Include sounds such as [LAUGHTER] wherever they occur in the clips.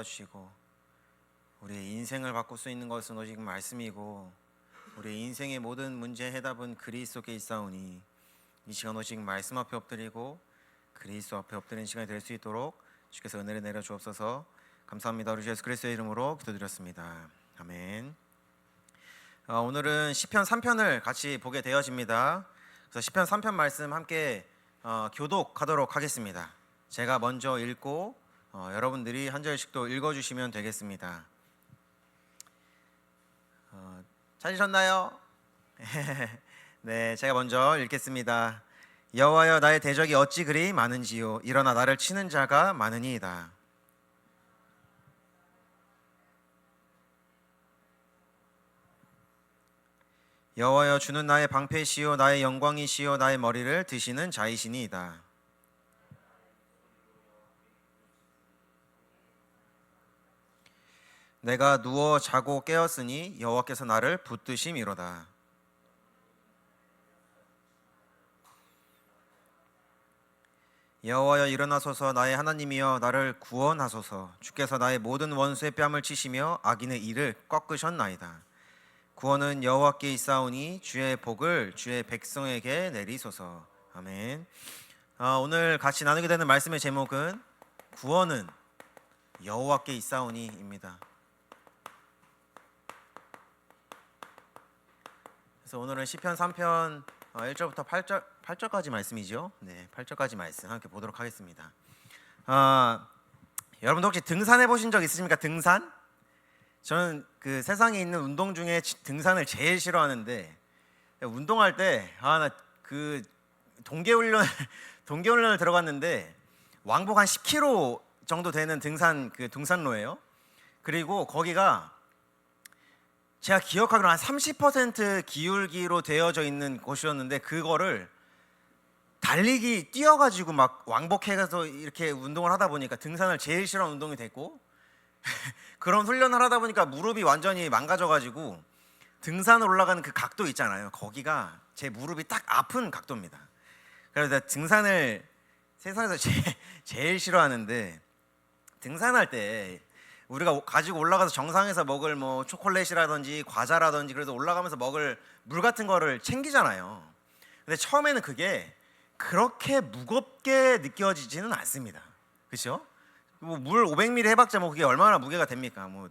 주시고 우리의 인생을 바꿀 수 있는 것은 오직 말씀이고 우리의 인생의 모든 문제의 해답은 그리스도께 있사오니 이 시간 오직 말씀 앞에 엎드리고 그리스도 앞에 엎드리는 시간이 될 수 있도록 주께서 은혜를 내려 주옵소서. 감사합니다. 우리 주 예수 그리스도의 이름으로 기도드렸습니다. 아멘. 어, 오늘은 시편 3편을 같이 보게 되어집니다. 그래서 시편 3편 말씀 함께 어, 교독하도록 하겠습니다. 제가 먼저 읽고 어, 여러분들이 한 절씩 또 읽어주시면 되겠습니다. 어, 찾으셨나요? [LAUGHS] 네, 제가 먼저 읽겠습니다. 여호와여 나의 대적이 어찌 그리 많은지요 일어나 나를 치는 자가 많으니이다. 여호와여 주는 나의 방패시요 나의 영광이시요 나의 머리를 드시는 자이시니이다. 내가 누워 자고 깨었으니 여호와께서 나를 붙드심이로다. 여호와여 일어나소서 나의 하나님이여 나를 구원하소서 주께서 나의 모든 원수의 뺨을 치시며 악인의 이를 꺾으셨나이다. 구원은 여호와께 있사오니 주의 복을 주의 백성에게 내리소서. 아멘. 아, 오늘 같이 나누게 되는 말씀의 제목은 구원은 여호와께 있사오니입니다. 그래서 오늘은 시편 3편 1절부터 8절 8절까지 말씀이죠. 네, 8절까지 말씀 함께 보도록 하겠습니다. 아, 여러분 혹시 등산해 보신 적 있으십니까? 등산? 저는 그 세상에 있는 운동 중에 지- 등산을 제일 싫어하는데 운동할 때 아 나 그 동계 훈련 [LAUGHS] 동계 훈련을 들어갔는데 왕복 한 10km 정도 되는 등산 그 등산로예요. 그리고 거기가 제가 기억하기로 한 30% 기울기로 되어져 있는 곳이었는데 그거를 달리기 뛰어가지고 막 왕복해가서 이렇게 운동을 하다 보니까 등산을 제일 싫어하는 운동이 됐고 [LAUGHS] 그런 훈련을 하다 보니까 무릎이 완전히 망가져가지고 등산 올라가는 그 각도 있잖아요. 거기가 제 무릎이 딱 아픈 각도입니다. 그래서 등산을 세상에서 [LAUGHS] 제일, 제일 싫어하는데 등산할 때 우리가 가지고 올라가서 정상에서 먹을 뭐 초콜릿이라든지 과자라든지 그래서 올라가면서 먹을 물 같은 거를 챙기잖아요. 근데 처음에는 그게 그렇게 무겁게 느껴지지는 않습니다. 그렇죠? 뭐 물 500ml 해봤자 뭐 그게 얼마나 무게가 됩니까? 뭐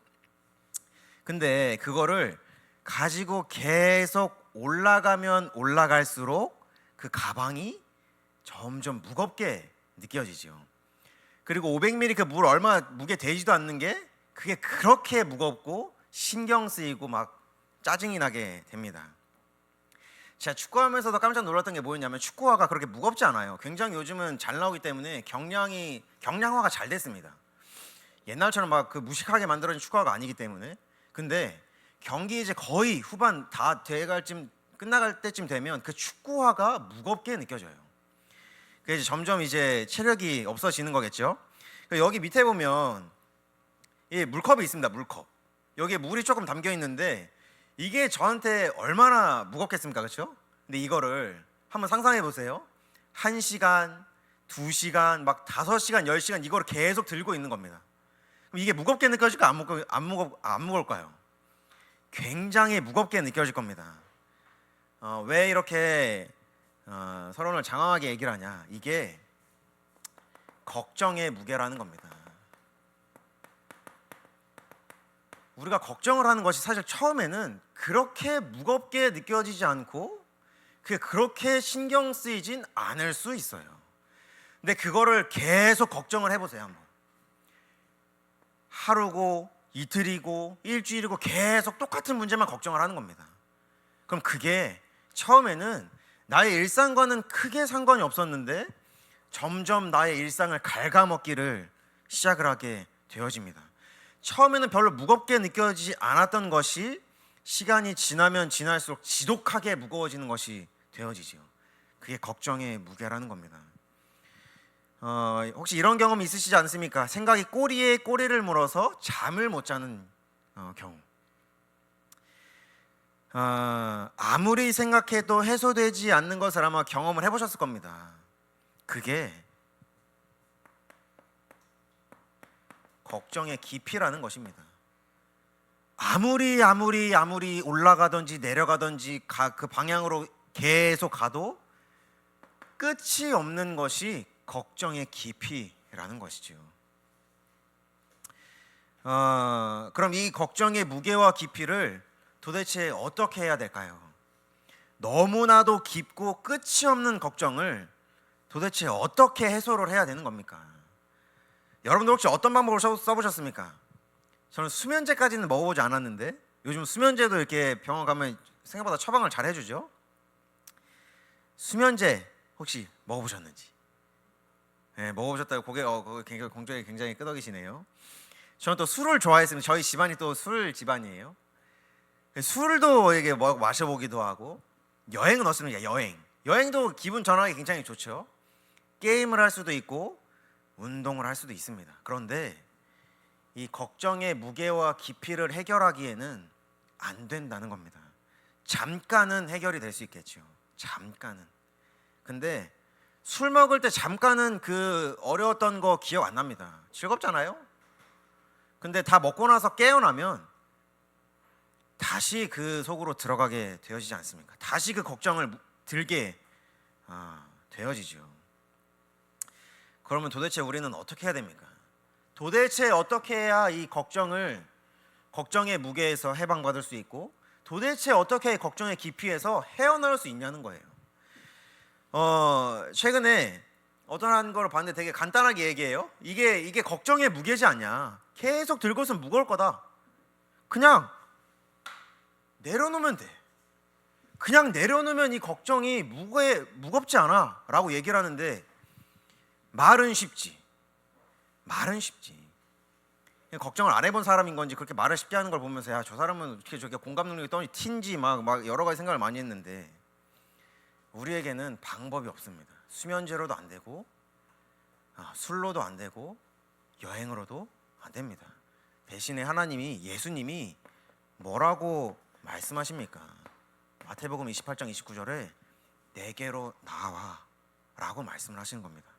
근데 그거를 가지고 계속 올라가면 올라갈수록 그 가방이 점점 무겁게 느껴지죠. 그리고 500ml 그 물 얼마 무게 되지도 않는 게 그게 그렇게 무겁고 신경 쓰이고 막 짜증이 나게 됩니다. 제가 축구하면서도 깜짝 놀랐던 게 뭐였냐면 축구화가 그렇게 무겁지 않아요. 굉장히 요즘은 잘 나오기 때문에 경량이 경량화가 잘 됐습니다. 옛날처럼 막 그 무식하게 만들어진 축구화가 아니기 때문에 근데 경기 이제 거의 후반 다 돼갈 쯤 끝나갈 때쯤 되면 그 축구화가 무겁게 느껴져요. 그 이제 점점 이제 체력이 없어지는 거겠죠. 그 여기 밑에 보면 이 물컵이 있습니다. 물컵. 여기에 물이 조금 담겨 있는데 이게 저한테 얼마나 무겁겠습니까, 그렇죠? 근데 이거를 한번 상상해 보세요. 한 시간, 두 시간, 막 다섯 시간, 열 시간 이거를 계속 들고 있는 겁니다. 그럼 이게 무겁게 느껴질까 안 무겁 안 무겁 안 무거울까요? 굉장히 무겁게 느껴질 겁니다. 어, 왜 이렇게 어, 서론을 장황하게 얘기를 하냐? 이게 걱정의 무게라는 겁니다. 우리가 걱정을 하는 것이 사실 처음에는 그렇게 무겁게 느껴지지 않고 그게 그렇게 신경 쓰이진 않을 수 있어요. 근데 그거를 계속 걱정을 해보세요 한번. 하루고 이틀이고 일주일이고 계속 똑같은 문제만 걱정을 하는 겁니다. 그럼 그게 처음에는 나의 일상과는 크게 상관이 없었는데 점점 나의 일상을 갉아먹기를 시작을 하게 되어집니다. 처음에는 별로 무겁게 느껴지지 않았던 것이 시간이 지나면 지날수록 지독하게 무거워지는 것이 되어지죠. 그게 걱정의 무게라는 겁니다. 어, 혹시 이런 경험 있으시지 않습니까? 생각이 꼬리에 꼬리를 물어서 잠을 못 자는 어, 경우. 아, 아무리 생각해도 해소되지 않는 것을 아마 경험을 해보셨을 겁니다. 그게 걱정의 깊이라는 것입니다. 아무리 아무리 아무리 올라가든지 내려가든지 가, 그 방향으로 계속 가도 끝이 없는 것이 걱정의 깊이라는 것이죠. 어, 그럼 이 걱정의 무게와 깊이를 도대체 어떻게 해야 될까요? 너무나도 깊고 끝이 없는 걱정을 도대체 어떻게 해소를 해야 되는 겁니까? 여러분들 혹시 어떤 방법을 써- 써보셨습니까? 저는 수면제까지는 먹어보지 않았는데 요즘 수면제도 이렇게 병원 가면 생각보다 처방을 잘 해주죠. 수면제 혹시 먹어보셨는지? 네, 먹어보셨다고 고개 어 그거 굉장히 공정이 굉장히 끄덕이시네요. 저는 또 술을 좋아했습니다. 저희 집안이 또 술 집안이에요. 술도 이게 뭐 마셔보기도 하고 여행은 어떻습니까? 여행. 여행도 기분 전환이 굉장히 좋죠. 게임을 할 수도 있고 운동을 할 수도 있습니다. 그런데 이 걱정의 무게와 깊이를 해결하기에는 안 된다는 겁니다. 잠깐은 해결이 될 수 있겠죠. 잠깐은. 근데 술 먹을 때 잠깐은 그 어려웠던 거 기억 안 납니다. 즐겁잖아요. 근데 다 먹고 나서 깨어나면 다시 그 속으로 들어가게 되어지지 않습니까? 다시 그 걱정을 무- 들게 아, 되어지죠. 그러면 도대체 우리는 어떻게 해야 됩니까? 도대체 어떻게 해야 이 걱정을 걱정의 무게에서 해방받을 수 있고 도대체 어떻게 걱정의 깊이에서 헤어나올 수 있냐는 거예요. 어, 최근에 어떤 한 거를 봤는데 되게 간단하게 얘기해요. 이게 이게 걱정의 무게지 않냐. 계속 들고 있으면 무거울 거다. 그냥 내려놓으면 돼. 그냥 내려놓으면 이 걱정이 무게 무겁지 않아라고 얘기를 하는데 말은 쉽지. 말은 쉽지. 걱정을 안 해본 사람인 건지 그렇게 말을 쉽게 하는 걸 보면서 야저 사람은 어떻게 저게 공감 능력이 떠니 튄지 막, 막 여러 가지 생각을 많이 했는데 우리에게는 방법이 없습니다. 수면제로도 안 되고 아, 술로도 안 되고 여행으로도 안 됩니다. 대신에 하나님이 예수님이 뭐라고 말씀하십니까? 마태복음 28장 29절에 내게로 나와라고 말씀을 하시는 겁니다.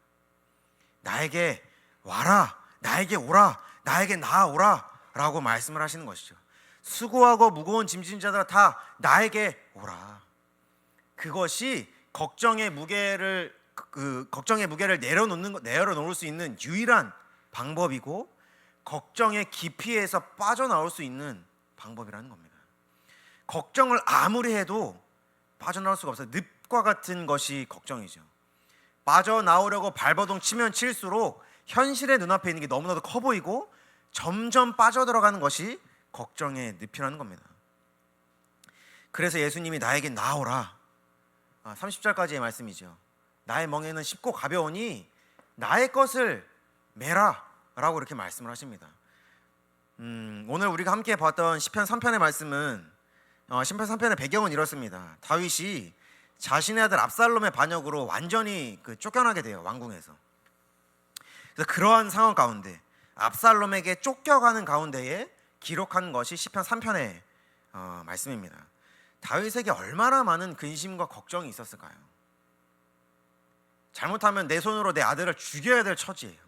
나에게 와라, 나에게 오라, 나에게 나아오라라고 말씀을 하시는 것이죠. 수고하고 무거운 짐진 자들아 다 나에게 오라. 그것이 걱정의 무게를 그, 그 걱정의 무게를 내려놓는 거- 내려놓을 수 있는 유일한 방법이고 걱정의 깊이에서 빠져나올 수 있는 방법이라는 겁니다. 걱정을 아무리 해도 빠져나올 수가 없어요. 늪과 같은 것이 걱정이죠. 빠져나오려고 발버둥 치면 칠수록 현실의 눈앞에 있는 게 너무나도 커 보이고 점점 빠져들어가는 것이 걱정의 늪이라는 겁니다. 그래서 예수님이 나에게 나오라. 아, 30절까지의 말씀이죠. 나의 멍에는 쉽고 가벼우니 나의 것을 메라라고 이렇게 말씀을 하십니다. 음, 오늘 우리가 함께 봤던 시편 3편의 말씀은 어, 시편 3편의 배경은 이렇습니다. 다윗이 자신의 아들 압살롬의 반역으로 완전히 그 쫓겨나게 돼요 왕궁에서. 그래서 그러한 상황 가운데 압살롬에게 쫓겨가는 가운데에 기록한 것이 시편 3편의 어, 말씀입니다. 다윗에게 얼마나 많은 근심과 걱정이 있었을까요? 잘못하면 내 손으로 내 아들을 죽여야 될 처지예요.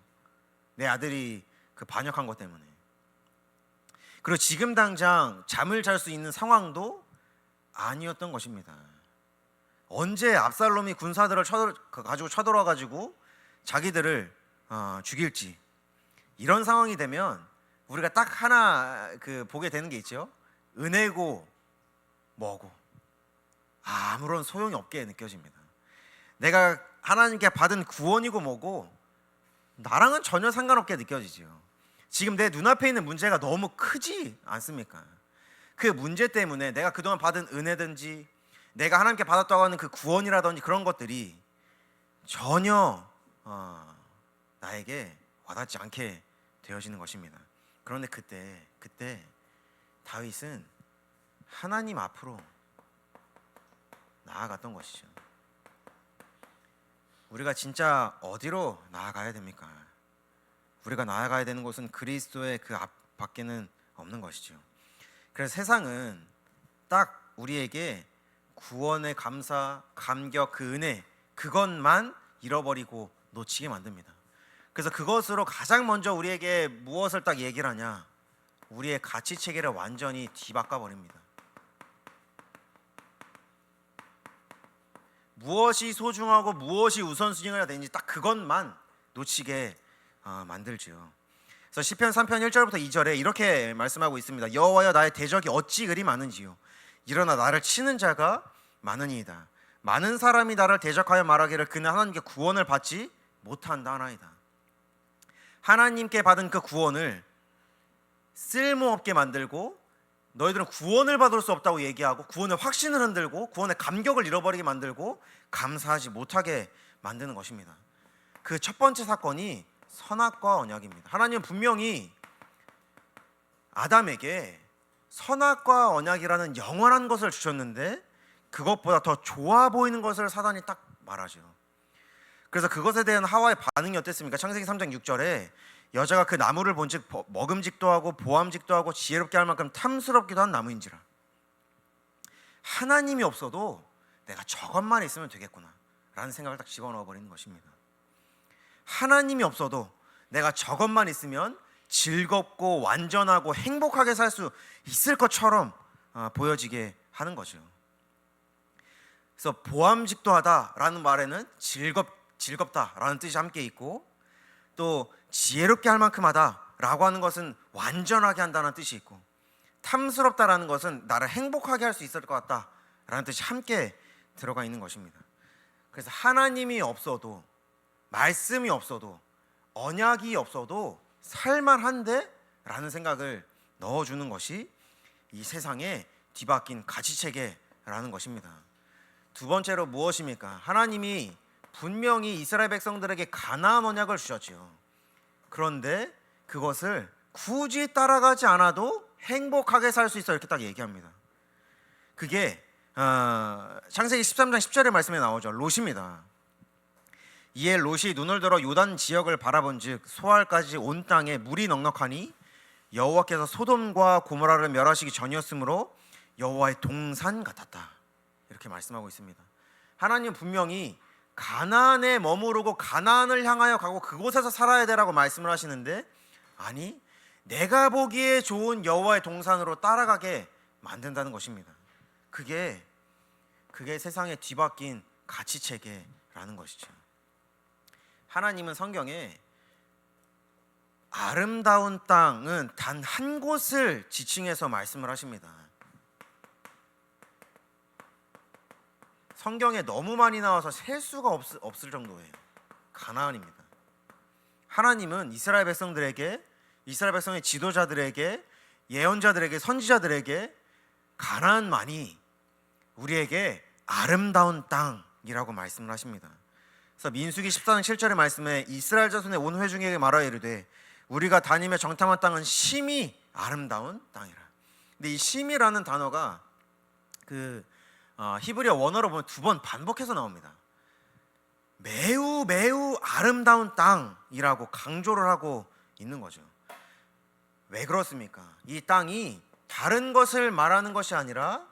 내 아들이 그 반역한 것 때문에. 그리고 지금 당장 잠을 잘 수 있는 상황도 아니었던 것입니다. 언제 압살롬이 군사들을 쳐들, 그 가지고 쳐들어 가지고 자기들을 어, 죽일지 이런 상황이 되면 우리가 딱 하나 그 보게 되는 게 있죠. 은혜고 뭐고 아무런 소용이 없게 느껴집니다. 내가 하나님께 받은 구원이고 뭐고 나랑은 전혀 상관없게 느껴지죠. 지금 내 눈앞에 있는 문제가 너무 크지 않습니까? 그 문제 때문에 내가 그동안 받은 은혜든지 내가 하나님께 받았다고 하는 그 구원이라든지 그런 것들이 전혀 어, 나에게 와닿지 않게 되어지는 것입니다. 그런데 그때 그때 다윗은 하나님 앞으로 나아갔던 것이죠. 우리가 진짜 어디로 나아가야 됩니까? 우리가 나아가야 되는 곳은 그리스도의 그 앞 밖에는 없는 것이죠. 그래서 세상은 딱 우리에게 구원의 감사, 감격, 그 은혜 그것만 잃어버리고 놓치게 만듭니다. 그래서 그것으로 가장 먼저 우리에게 무엇을 딱 얘기를 하냐? 우리의 가치 체계를 완전히 뒤바꿔 버립니다. 무엇이 소중하고 무엇이 우선순위가 되는지 딱 그것만 놓치게 어, 만들지요. 그래서 시편 3편 1절부터 2절에 이렇게 말씀하고 있습니다. 여호와여 나의 대적이 어찌 그리 많은지요. 일어나 나를 치는 자가 많으니이다. 많은 사람이 나를 대적하여 말하기를 그는 하나님께 구원을 받지 못한다 하나이다. 하나님께 받은 그 구원을 쓸모없게 만들고 너희들은 구원을 받을 수 없다고 얘기하고 구원의 확신을 흔들고 구원의 감격을 잃어버리게 만들고 감사하지 못하게 만드는 것입니다. 그 첫 번째 사건이 선악과 언약입니다. 하나님은 분명히 아담에게 선악과 언약이라는 영원한 것을 주셨는데 그것보다 더 좋아 보이는 것을 사단이 딱 말하죠. 그래서 그것에 대한 하와의 반응이 어땠습니까? 창세기 3장 6절에 여자가 그 나무를 본즉 버- 먹음직도 하고 보암직도 하고 지혜롭게 할 만큼 탐스럽기도 한 나무인지라. 하나님이 없어도 내가 저것만 있으면 되겠구나 라는 생각을 딱 집어넣어 버리는 것입니다. 하나님이 없어도 내가 저것만 있으면 즐겁고 완전하고 행복하게 살 수 있을 것처럼 아, 보여지게 하는 거죠. 그래서 보암직도 하다라는 말에는 즐겁 즐겁다라는 뜻이 함께 있고 또 지혜롭게 할 만큼 하다라고 하는 것은 완전하게 한다는 뜻이 있고 탐스럽다라는 것은 나를 행복하게 할 수 있을 것 같다라는 뜻이 함께 들어가 있는 것입니다. 그래서 하나님이 없어도 말씀이 없어도 언약이 없어도 살만한데 라는 생각을 넣어주는 것이 이 세상에 뒤바뀐 가치 체계라는 것입니다. 두 번째로 무엇입니까? 하나님이 분명히 이스라엘 백성들에게 가나안 언약을 주셨지요. 그런데 그것을 굳이 따라가지 않아도 행복하게 살 수 있어 이렇게 딱 얘기합니다. 그게 어, 창세기 13장 10절의 말씀에 나오죠. 롯입니다. 이에 롯이 눈을 들어 요단 지역을 바라본즉 소알까지 온 땅에 물이 넉넉하니 여호와께서 소돔과 고모라를 멸하시기 전이었으므로 여호와의 동산 같았다. 이렇게 말씀하고 있습니다. 하나님 분명히 가나안에 머무르고 가나안을 향하여 가고 그곳에서 살아야 되라고 말씀을 하시는데 아니 내가 보기에 좋은 여호와의 동산으로 따라가게 만든다는 것입니다. 그게 그게 세상에 뒤바뀐 가치 체계라는 것이죠. 하나님은 성경에 아름다운 땅은 단 한 곳을 지칭해서 말씀을 하십니다. 성경에 너무 많이 나와서 셀 수가 없, 없을 정도예요. 가나안입니다. 하나님은 이스라엘 백성들에게 이스라엘 백성의 지도자들에게 예언자들에게 선지자들에게 가나안만이 우리에게 아름다운 땅이라고 말씀을 하십니다. 그래서 민수기 14장 7절의 말씀에 이스라엘 자손의 온 회중에게 말하여 이르되 우리가 다니며 정탐한 땅은 심히 아름다운 땅이라. 근데 이 심이라는 단어가 그 어, 히브리어 원어로 보면 두 번 반복해서 나옵니다. 매우 매우 아름다운 땅이라고 강조를 하고 있는 거죠. 왜 그렇습니까? 이 땅이 다른 것을 말하는 것이 아니라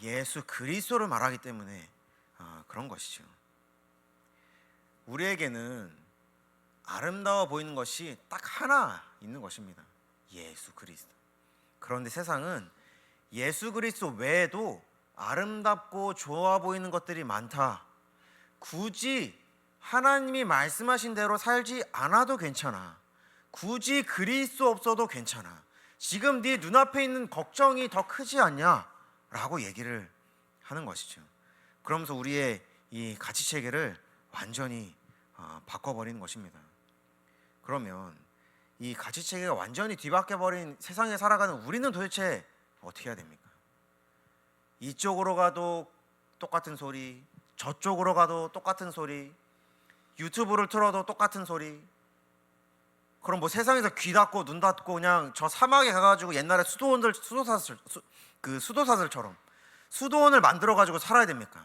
예수 그리스도를 말하기 때문에 아, 그런 것이죠. 우리에게는 아름다워 보이는 것이 딱 하나 있는 것입니다. 예수 그리스도. 그런데 세상은 예수 그리스도 외에도 아름답고 좋아 보이는 것들이 많다. 굳이 하나님이 말씀하신 대로 살지 않아도 괜찮아. 굳이 그리스도 없어도 괜찮아. 지금 네 눈앞에 있는 걱정이 더 크지 않냐? 라고 얘기를 하는 것이죠. 그러면서 우리의 이 가치 체계를 완전히 어, 바꿔버리는 것입니다. 그러면 이 가치 체계가 완전히 뒤바뀌어 버린 세상에 살아가는 우리는 도대체 어떻게 해야 됩니까? 이쪽으로 가도 똑같은 소리, 저쪽으로 가도 똑같은 소리, 유튜브를 틀어도 똑같은 소리. 그럼 뭐 세상에서 귀 닫고 눈 닫고 그냥 저 사막에 가가지고 옛날에 수도원들 수도사슬 수, 그 수도사슬처럼 수도원을 만들어 가지고 살아야 됩니까?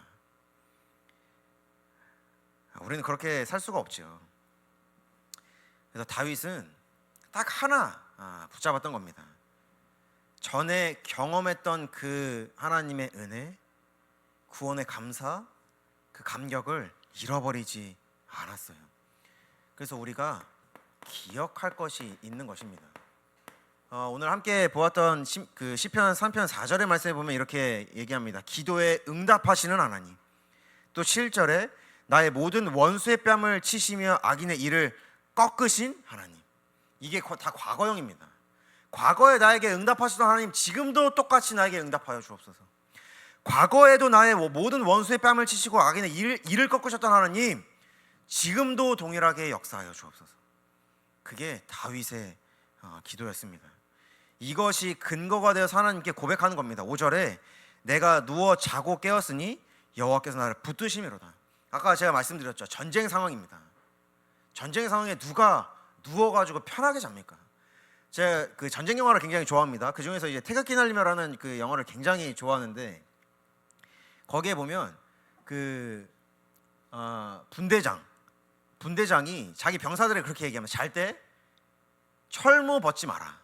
우리는 그렇게 살 수가 없죠. 그래서 다윗은 딱 하나 아, 붙잡았던 겁니다. 전에 경험했던 그 하나님의 은혜, 구원의 감사, 그 감격을 잃어버리지 않았어요. 그래서 우리가 기억할 것이 있는 것입니다. 어, 오늘 함께 보았던 시, 그 시편 3편 4절의 말씀에 보면 이렇게 얘기합니다. 기도에 응답하시는 하나님. 또 7절에 나의 모든 원수의 뺨을 치시며 악인의 일을 꺾으신 하나님. 이게 거- 다 과거형입니다. 과거에 나에게 응답하시던 하나님 지금도 똑같이 나에게 응답하여 주옵소서. 과거에도 나의 모든 원수의 뺨을 치시고 악인의 일, 일을 꺾으셨던 하나님 지금도 동일하게 역사하여 주옵소서. 그게 다윗의 어, 기도였습니다. 이것이 근거가 되어서 하나님께 고백하는 겁니다. 5절에 내가 누워 자고 깨었으니 여호와께서 나를 붙드심이로다. 아까 제가 말씀드렸죠. 전쟁 상황입니다. 전쟁 상황에 누가 누워 가지고 편하게 잡니까? 제가 그 전쟁 영화를 굉장히 좋아합니다. 그 중에서 이제 태극기 날리며라는 그 영화를 굉장히 좋아하는데 거기에 보면 그 어, 분대장 분대장이 자기 병사들을 그렇게 얘기하면 잘 때 철모 벗지 마라.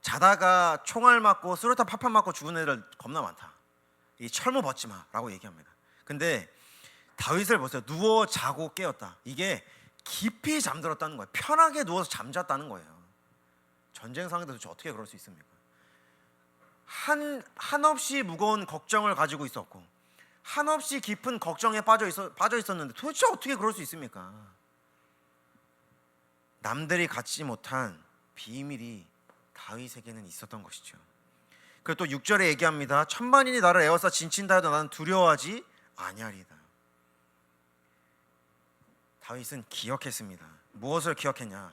자다가 총알 맞고 수류탄 팍팍 맞고 죽은 애들 겁나 많다. 이 철모 벗지 마라고 얘기합니다. 근데 다윗을 보세요. 누워 자고 깨었다. 이게 깊이 잠들었다는 거예요. 편하게 누워서 잠잤다는 거예요. 전쟁 상황에서 도대체 어떻게 그럴 수 있습니까? 한 한없이 무거운 걱정을 가지고 있었고 한없이 깊은 걱정에 빠져 있어 빠져 있었는데 도대체 어떻게 그럴 수 있습니까? 남들이 갖지 못한 비밀이 다윗에게는 있었던 것이죠. 그리고 또 6절에 얘기합니다. 천만인이 나를 에워싸 진친다 해도 나는 두려워하지 아니하리다. 다윗은 기억했습니다. 무엇을 기억했냐?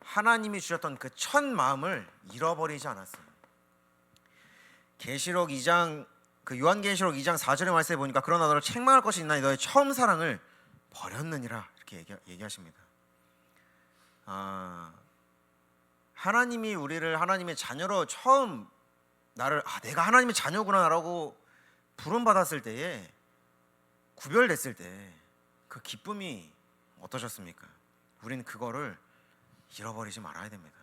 하나님이 주셨던 그 첫 마음을 잃어버리지 않았어요. 계시록 2장 그 요한계시록 2장 4절의 말씀에 보니까 그러나 너를 책망할 것이 있나니 너의 처음 사랑을 버렸느니라 이렇게 얘기, 얘기하십니다. 아, 하나님이 우리를 하나님의 자녀로 처음 나를 아 내가 하나님의 자녀구나라고 부름 받았을 때에 구별됐을 때 그 기쁨이 어떠셨습니까? 우리는 그거를 잃어버리지 말아야 됩니다.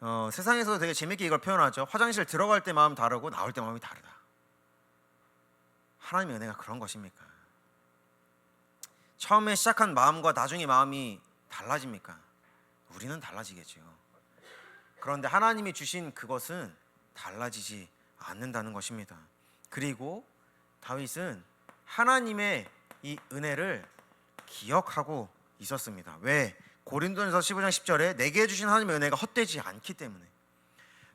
어, 세상에서 되게 재밌게 이걸 표현하죠. 화장실 들어갈 때 마음 다르고 나올 때 마음이 다르다. 하나님의 은혜가 그런 것입니까? 처음에 시작한 마음과 나중에 마음이 달라집니까? 우리는 달라지겠죠. 그런데 하나님이 주신 그것은 달라지지 않는다는 것입니다. 그리고 다윗은 하나님의 이 은혜를 기억하고 있었습니다. 왜? 고린도전서 15장 10절에 내게 주신 하나님의 은혜가 헛되지 않기 때문에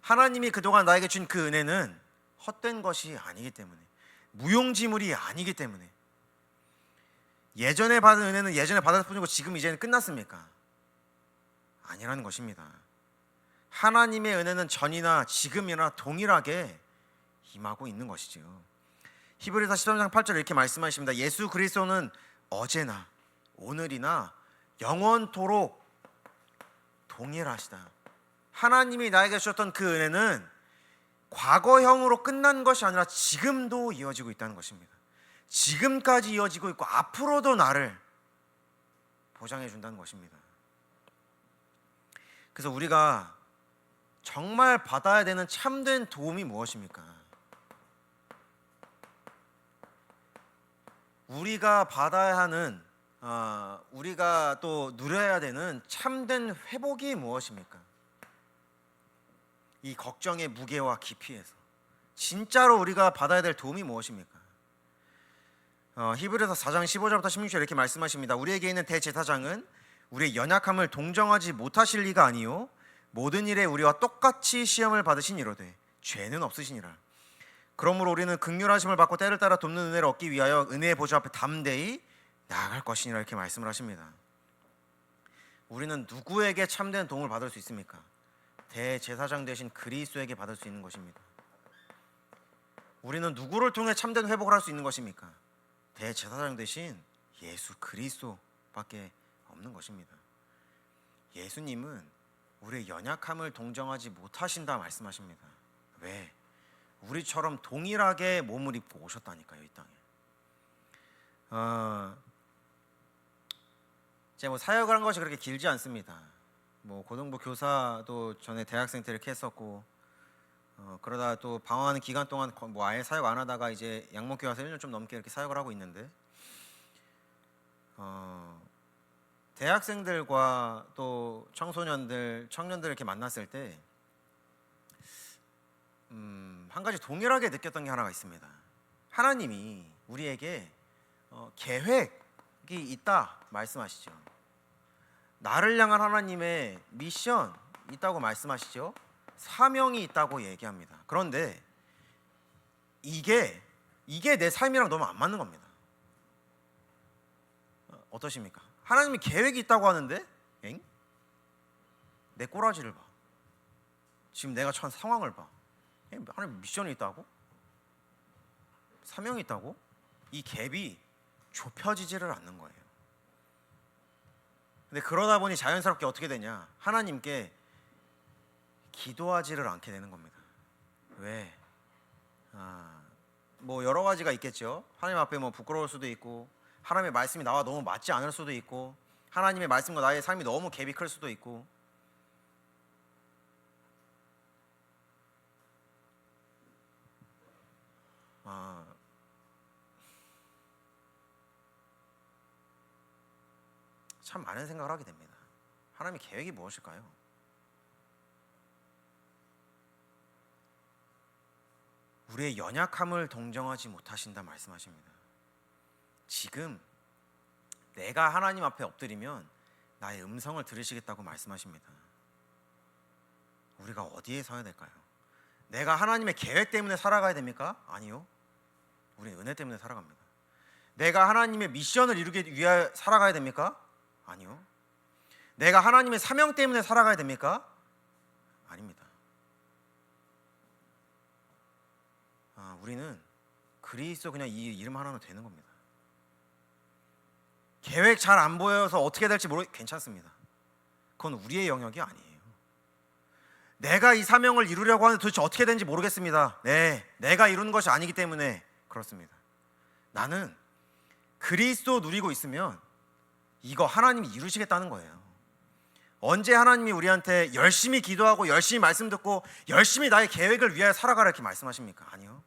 하나님이 그동안 나에게 준 그 은혜는 헛된 것이 아니기 때문에 무용지물이 아니기 때문에 예전에 받은 은혜는 예전에 받았을 뿐이고 지금 이제는 끝났습니까? 아니라는 것입니다. 하나님의 은혜는 전이나 지금이나 동일하게 임하고 있는 것이지요. 히브리서 13장 8절 이렇게 말씀하십니다. 예수 그리스도는 어제나 오늘이나 영원토록 동일하시다. 하나님이 나에게 주셨던 그 은혜는 과거형으로 끝난 것이 아니라 지금도 이어지고 있다는 것입니다. 지금까지 이어지고 있고 앞으로도 나를 보장해 준다는 것입니다. 그래서 우리가 정말 받아야 되는 참된 도움이 무엇입니까? 우리가 받아야 하는 어, 우리가 또 누려야 되는 참된 회복이 무엇입니까? 이 걱정의 무게와 깊이에서 진짜로 우리가 받아야 될 도움이 무엇입니까? 어, 히브리서 4장 15절부터 16절 이렇게 말씀하십니다. 우리에게 있는 대제사장은 우리의 연약함을 동정하지 못하실 리가 아니요 모든 일에 우리와 똑같이 시험을 받으신 이로되 죄는 없으시니라. 그러므로 우리는 극률하심을 받고 때를 따라 돕는 은혜를 얻기 위하여 은혜의 보좌 앞에 담대히 나아갈 것이니라 이렇게 말씀을 하십니다. 우리는 누구에게 참된 도움을 받을 수 있습니까? 대제사장 대신 그리스도에게 받을 수 있는 것입니다. 우리는 누구를 통해 참된 회복을 할 수 있는 것입니까? 대제사장 대신 예수 그리스도밖에 없는 것입니다. 예수님은 우리의 연약함을 동정하지 못하신다 말씀하십니다. 왜? 우리처럼 동일하게 몸을 입고 오셨다니까요 이 땅에. 어, 제가 뭐 사역을 한 것이 그렇게 길지 않습니다. 뭐 고등부 교사도 전에 대학생 때 이렇게 했었고 어, 그러다 또 방황하는 기간 동안 거- 뭐 아예 사역 안 하다가 이제 양목교회 와서 1년 좀 넘게 이렇게 사역을 하고 있는데 어, 대학생들과 또 청소년들, 청년들 이렇게 만났을 때, 음, 한 가지 동일하게 느꼈던 게 하나가 있습니다. 하나님이 우리에게 어, 계획이 있다 말씀하시죠. 나를 향한 하나님의 미션 있다고 말씀하시죠. 사명이 있다고 얘기합니다. 그런데 이게 이게 내 삶이랑 너무 안 맞는 겁니다. 어, 어떠십니까? 하나님이 계획이 있다고 하는데, 엥? 내 꼬라지를 봐. 지금 내가 처한 상황을 봐. 엥? 하나님 미션이 있다고? 사명이 있다고? 이 갭이 좁혀지지를 않는 거예요. 근데 그러다 보니 자연스럽게 어떻게 되냐? 하나님께 기도하지를 않게 되는 겁니다. 왜? 아, 뭐 여러 가지가 있겠죠. 하나님 앞에 뭐 부끄러울 수도 있고, 하나님의 말씀이 나와 너무 맞지 않을 수도 있고, 하나님의 말씀과 나의 삶이 너무 갭이 클 수도 있고. 아, 참 많은 생각을 하게 됩니다. 하나님의 계획이 무엇일까요? 우리의 연약함을 동정하지 못하신다 말씀하십니다. 지금 내가 하나님 앞에 엎드리면 나의 음성을 들으시겠다고 말씀하십니다. 우리가 어디에 서야 될까요? 내가 하나님의 계획 때문에 살아가야 됩니까? 아니요. 우리 은혜 때문에 살아갑니다. 내가 하나님의 미션을 이루기 위하여 살아가야 됩니까? 아니요. 내가 하나님의 사명 때문에 살아가야 됩니까? 아닙니다. 아, 우리는 그리스도 그냥 이 이름 하나면 되는 겁니다. 계획 잘 안 보여서 어떻게 될지 모르 괜찮습니다. 그건 우리의 영역이 아니에요. 내가 이 사명을 이루려고 하는데 도대체 어떻게 되는지 모르겠습니다. 네, 내가 이루는 것이 아니기 때문에 그렇습니다. 나는 그리스도 누리고 있으면 이거 하나님이 이루시겠다는 거예요. 언제 하나님이 우리한테 열심히 기도하고 열심히 말씀 듣고 열심히 나의 계획을 위하여 살아가라 이렇게 말씀하십니까? 아니요.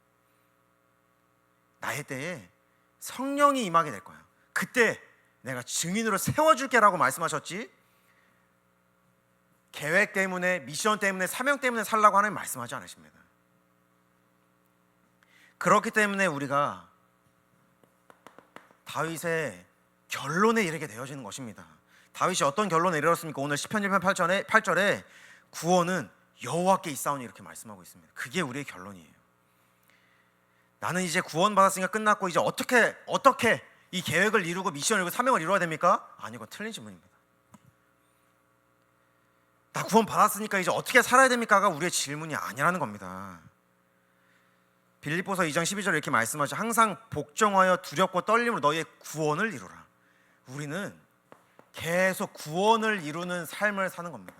나의 때에 성령이 임하게 될 거야. 그때 내가 증인으로 세워줄게라고 말씀하셨지. 계획 때문에 미션 때문에 사명 때문에 살라고 하나님 말씀하지 않으십니다. 그렇기 때문에 우리가 다윗의 결론에 이르게 되어지는 것입니다. 다윗이 어떤 결론에 이르렀습니까? 오늘 시편 1편 8절에 8절에 구원은 여호와께 있사오니 이렇게 말씀하고 있습니다. 그게 우리의 결론이에요. 나는 이제 구원 받았으니까 끝났고 이제 어떻게 어떻게 이 계획을 이루고 미션을 이루고 사명을 이루어야 됩니까? 아니고 틀린 질문입니다. 나 구원 받았으니까 이제 어떻게 살아야 됩니까가 우리의 질문이 아니라는 겁니다. 빌립보서 2장 12절에 이렇게 말씀하죠. 항상 복종하여 두렵고 떨림으로 너희의 구원을 이루라. 우리는 계속 구원을 이루는 삶을 사는 겁니다.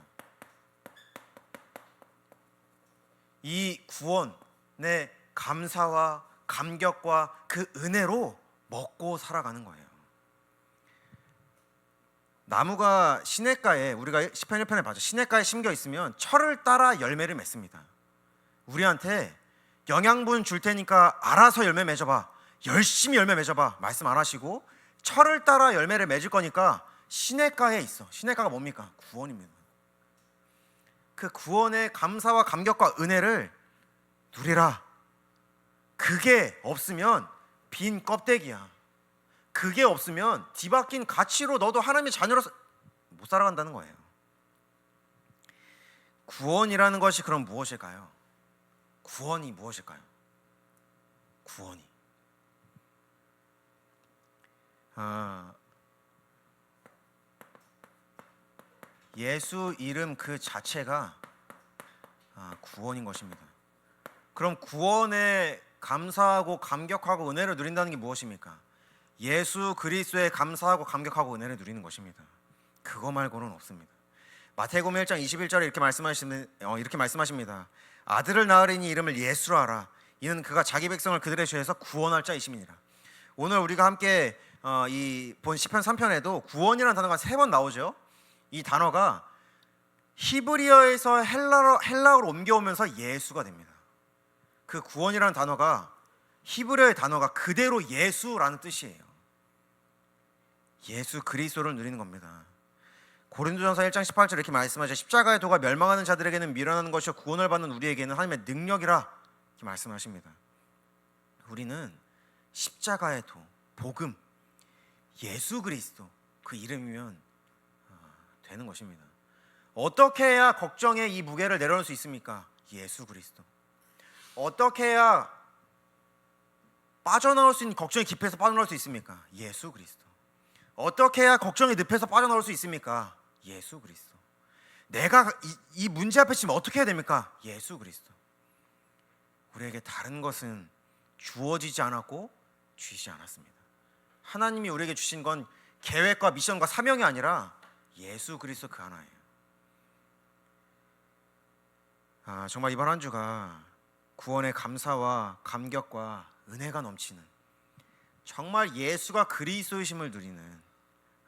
이 구원의 감사와 감격과 그 은혜로 먹고 살아가는 거예요. 나무가 시냇가에 우리가 시편 1편에 봐죠. 시냇가에 심겨 있으면 철을 따라 열매를 맺습니다. 우리한테 영양분 줄 테니까 알아서 열매 맺어봐. 열심히 열매 맺어봐. 말씀 안 하시고 철을 따라 열매를 맺을 거니까 시냇가에 있어. 시냇가가 뭡니까? 구원입니다. 그 구원의 감사와 감격과 은혜를 누리라. 그게 없으면 빈 껍데기야. 그게 없으면 뒤바뀐 가치로 너도 하나님의 자녀로서 못 살아간다는 거예요. 구원이라는 것이 그럼 무엇일까요? 구원이 무엇일까요? 구원이 아, 예수 이름 그 자체가 아, 구원인 것입니다. 그럼 구원에 감사하고 감격하고 은혜를 누린다는 게 무엇입니까? 예수 그리스도에 감사하고 감격하고 은혜를 누리는 것입니다. 그거 말고는 없습니다. 마태복음 1장 21절에 이렇게 말씀하시는 어, 이렇게 말씀하십니다. 아들을 낳으리니 이름을 예수로 하라. 이는 그가 자기 백성을 그들의 죄에서 구원할 자이심이니라. 오늘 우리가 함께 어, 이본 시편 3편에도 구원이라는 단어가 세 번 나오죠. 이 단어가 히브리어에서 헬라어, 헬라어로 옮겨오면서 예수가 됩니다. 그 구원이라는 단어가 히브리어의 단어가 그대로 예수라는 뜻이에요. 예수 그리스도를 누리는 겁니다. 고린도전서 1장 18절 이렇게 말씀하죠. 십자가의 도가 멸망하는 자들에게는 미련한 것이요 구원을 받는 우리에게는 하나님의 능력이라 이렇게 말씀하십니다. 우리는 십자가의 도, 복음, 예수 그리스도 그 이름이면 어, 되는 것입니다. 어떻게 해야 걱정의 이 무게를 내려놓을 수 있습니까? 예수 그리스도. 어떻게 해야 빠져나올 수 있는 걱정의 깊이에서 빠져나올 수 있습니까? 예수 그리스도. 어떻게 해야 걱정의 늪에서 빠져나올 수 있습니까? 예수 그리스도. 내가 이, 이 문제 앞에 지금 어떻게 해야 됩니까? 예수 그리스도. 우리에게 다른 것은 주어지지 않았고 주시지 않았습니다. 하나님이 우리에게 주신 건 계획과 미션과 사명이 아니라 예수 그리스도 그 하나예요. 아, 정말 이번 한 주가 구원의 감사와 감격과 은혜가 넘치는 정말 예수가 그리스도이심을 누리는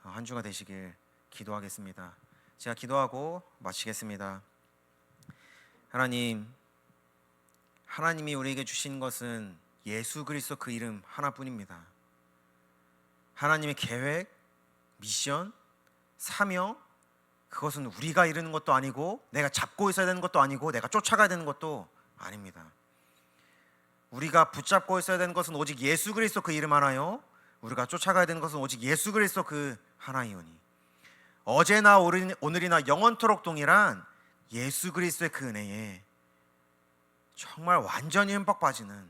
한 주가 되시길 기도하겠습니다. 제가 기도하고 마치겠습니다. 하나님, 하나님이 우리에게 주신 것은 예수 그리스도 그 이름 하나뿐입니다. 하나님의 계획, 미션, 사명 그것은 우리가 이루는 것도 아니고 내가 잡고 있어야 되는 것도 아니고 내가 쫓아가야 되는 것도 아닙니다. 우리가 붙잡고 있어야 되는 것은 오직 예수 그리스도 그 이름 하나요. 우리가 쫓아가야 되는 것은 오직 예수 그리스도 그 하나이오니. 어제나 오늘- 오늘이나 영원토록 동일한 예수 그리스도의 그 은혜에 정말 완전히 흠뻑 빠지는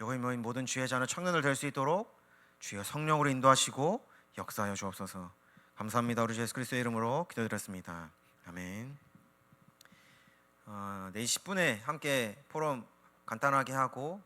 여기 모인 모든 주의 자는 청년을 될 수 있도록 주여 성령으로 인도하시고 역사하여 주옵소서. 감사합니다. 우리 주 예수 그리스도의 이름으로 기도드렸습니다. 아멘. 어, 4시 10분에 함께 포럼 간단하게 하고